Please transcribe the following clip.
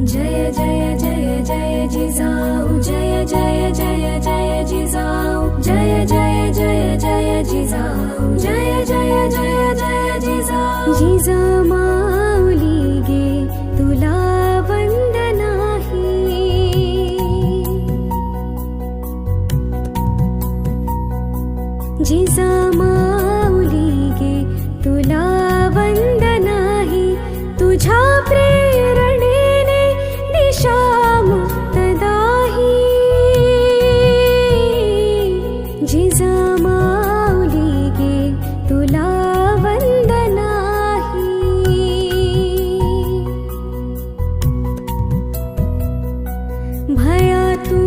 जय जय जय जय जिजाऊ जय जय जय जय जिजाऊ जय जय जय जय जिजाऊ जय जय जय जय जिजाऊ। जिजा माऊली गे तुला वंदनाही जिजा माऊली गे तुला वंदनाही तुझ्या प्रेम भया